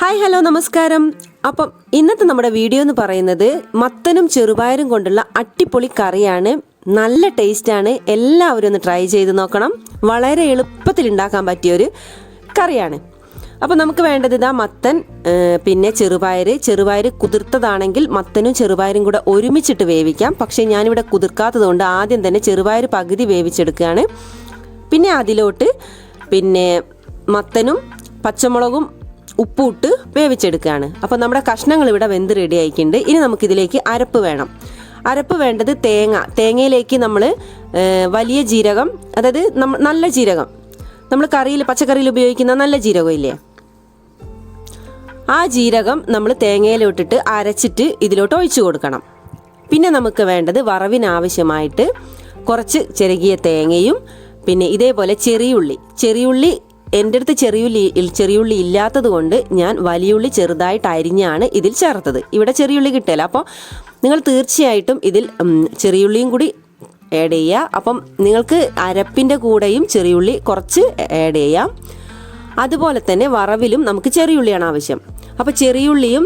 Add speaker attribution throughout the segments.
Speaker 1: Hi hello നമസ്കാരം. അപ്പം ഇന്നത്തെ നമ്മുടെ വീഡിയോ എന്ന് പറയുന്നത് മത്തനും ചെറുപയറും കൊണ്ടുള്ള അട്ടിപ്പൊളി കറിയാണ്. നല്ല ടേസ്റ്റാണ്. എല്ലാവരും ഒന്ന് ട്രൈ ചെയ്ത് നോക്കണം. വളരെ എളുപ്പത്തിൽ ഉണ്ടാക്കാൻ പറ്റിയ ഒരു കറിയാണ്. അപ്പോൾ നമുക്ക് വേണ്ടത് ഇതാ മത്തൻ പിന്നെ ചെറുപയർ ചെറുപയർ കുതിർത്തതാണെങ്കിൽ മത്തനും ചെറുപയറും കൂടെ ഒരുമിച്ചിട്ട് വേവിക്കാം. പക്ഷേ ഞാനിവിടെ കുതിർക്കാത്തതുകൊണ്ട് ആദ്യം തന്നെ ചെറുപയർ പകുതി വേവിച്ചെടുക്കുകയാണ്. പിന്നെ അതിലോട്ട് പിന്നെ മത്തനും പച്ചമുളകും ഉപ്പുമിട്ട് വേവിച്ചെടുക്കുകയാണ്. അപ്പോൾ നമ്മുടെ കഷ്ണങ്ങൾ ഇവിടെ വെന്ത് റെഡി ആയിക്കുണ്ട് ഇനി നമുക്കിതിലേക്ക് അരപ്പ് വേണം. അരപ്പ് വേണ്ടത് തേങ്ങ. തേങ്ങയിലേക്ക് നമ്മൾ വലിയ ജീരകം അതായത് നല്ല ജീരകം. നമ്മൾ കറിയിൽ പച്ചക്കറിയിൽ ഉപയോഗിക്കുന്ന നല്ല ജീരകം ഇല്ലേ? ആ ജീരകം നമ്മൾ തേങ്ങയിലോട്ടിട്ട് അരച്ചിട്ട് ഇതിലോട്ട് ഒഴിച്ചു കൊടുക്കണം. പിന്നെ നമുക്ക് വേണ്ടത് വറവിനാവശ്യമായിട്ട് കുറച്ച് ചെറുകിയ തേങ്ങയും പിന്നെ ഇതേപോലെ ചെറിയുള്ളി. ചെറിയുള്ളി എന്റെ അടുത്ത് ചെറിയുള്ളി ചെറിയുള്ളി ഇല്ലാത്തത് കൊണ്ട് ഞാൻ വലിയുള്ളി ചെറുതായിട്ട് അരിഞ്ഞാണ് ഇതിൽ ചേർത്തത്. ഇവിടെ ചെറിയുള്ളി കിട്ടില്ല അപ്പോൾ നിങ്ങൾ തീർച്ചയായിട്ടും ഇതിൽ ചെറിയുള്ളിയും കൂടി ആഡ് ചെയ്യുക അപ്പം നിങ്ങൾക്ക് അരപ്പിന്റെ കൂടെയും ചെറിയുള്ളി കുറച്ച് ആഡ് ചെയ്യാം. അതുപോലെ തന്നെ വറവിലും നമുക്ക് ചെറിയുള്ളിയാണ് ആവശ്യം. അപ്പോൾ ചെറിയുള്ളിയും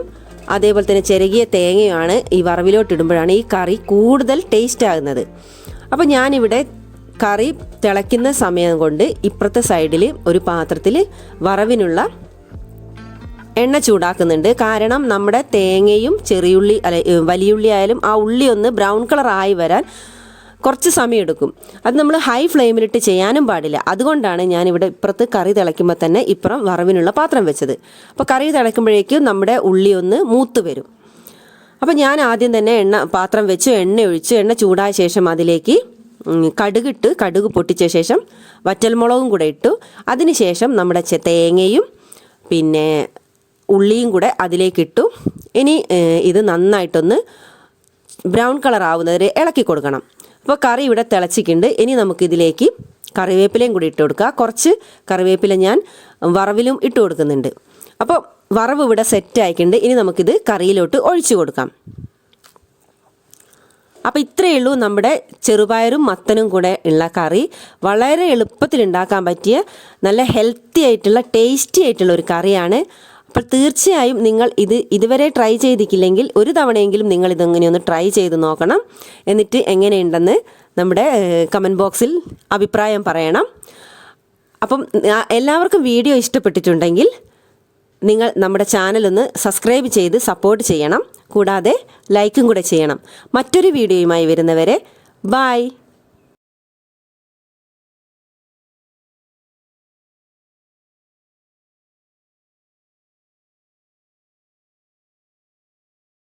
Speaker 1: അതേപോലെ തന്നെ ചെറുകിയ തേങ്ങയുമാണ് ഈ വറവിലോട്ട് ഇടുമ്പോഴാണ് ഈ കറി കൂടുതൽ ടേസ്റ്റ് ആകുന്നത്. അപ്പോൾ ഞാനിവിടെ കറി തിളയ്ക്കുന്ന സമയം കൊണ്ട് ഇപ്പുറത്തെ സൈഡിൽ ഒരു പാത്രത്തിൽ വറവിനുള്ള എണ്ണ ചൂടാക്കുന്നുണ്ട്. കാരണം നമ്മുടെ തേങ്ങയും ചെറിയുള്ളി അല്ലെ വലിയ വലിയുള്ളി ആയാലും ആ ഉള്ളി ഒന്ന് ബ്രൗൺ കളർ ആയി വരാൻ കുറച്ച് സമയം എടുക്കും അത് നമ്മൾ ഹൈ ഫ്ലെയിമിലിട്ട് ചെയ്യാനും പാടില്ല. അതുകൊണ്ടാണ് ഞാൻ ഇവിടെ ഇപ്പുറത്ത് കറി തിളയ്ക്കുമ്പോൾ തന്നെ ഇപ്പുറം വറവിനുള്ള പാത്രം വെച്ചത്. അപ്പോൾ കറി തിളയ്ക്കുമ്പോഴേക്കും നമ്മുടെ ഉള്ളി ഒന്ന് മൂത്ത് വരും. അപ്പോൾ ഞാൻ ആദ്യം തന്നെ എണ്ണ പാത്രം വെച്ച് എണ്ണ ഒഴിച്ച് എണ്ണ ചൂടായ ശേഷം അതിലേക്ക് കടുകിട്ട് കടുക് പൊട്ടിച്ച ശേഷം വറ്റൽമുളകും കൂടെ ഇട്ടു. അതിനുശേഷം നമ്മുടെ തേങ്ങയും പിന്നെ ഉള്ളിയും കൂടെ അതിലേക്ക് ഇട്ടു. ഇനി ഇത് നന്നായിട്ടൊന്ന് ബ്രൗൺ കളർ ആവുന്നവരെ ഇളക്കി കൊടുക്കണം. അപ്പോൾ കറി ഇവിടെ തിളച്ചിട്ടുണ്ട്. ഇനി നമുക്കിതിലേക്ക് കറിവേപ്പിലയും കൂടി ഇട്ട് കൊടുക്കുക കുറച്ച് കറിവേപ്പില ഞാൻ വറവിലും ഇട്ട് കൊടുക്കുന്നുണ്ട്. അപ്പോൾ വറവ് ഇവിടെ സെറ്റ് ആയിട്ടുണ്ട്. ഇനി നമുക്കിത് കറിയിലോട്ട് ഒഴിച്ചു കൊടുക്കാം. അപ്പോൾ ഇത്രയേ ഉള്ളൂ നമ്മുടെ ചെറുപയറും മത്തനും കൂടെ ഉള്ള കറി. വളരെ എളുപ്പത്തിൽ ഉണ്ടാക്കാൻ പറ്റിയ നല്ല ഹെൽത്തി ആയിട്ടുള്ള ടേസ്റ്റി ആയിട്ടുള്ള ഒരു കറിയാണ്. അപ്പോൾ തീർച്ചയായും നിങ്ങൾ ഇത് ഇതുവരെ ട്രൈ ചെയ്തിട്ടില്ലെങ്കിൽ ഒരു തവണയെങ്കിലും നിങ്ങൾ ഇതെങ്ങനെ ഒന്ന് ട്രൈ ചെയ്ത് നോക്കണം. എന്നിട്ട് എങ്ങനെയുണ്ടെന്ന് നമ്മുടെ കമന്റ് ബോക്സിൽ അഭിപ്രായം പറയണം. അപ്പം എല്ലാവർക്കും വീഡിയോ ഇഷ്ടപ്പെട്ടിട്ടുണ്ടെങ്കിൽ നിങ്ങൾ നമ്മുടെ ചാനൽ ഒന്ന് സബ്സ്ക്രൈബ് ചെയ്ത് സപ്പോർട്ട് ചെയ്യണം. കൂടാതെ ലൈക്കും കൂടെ ചെയ്യണം. മറ്റൊരു വീഡിയോയുമായി വരുന്നവരെ ബായ്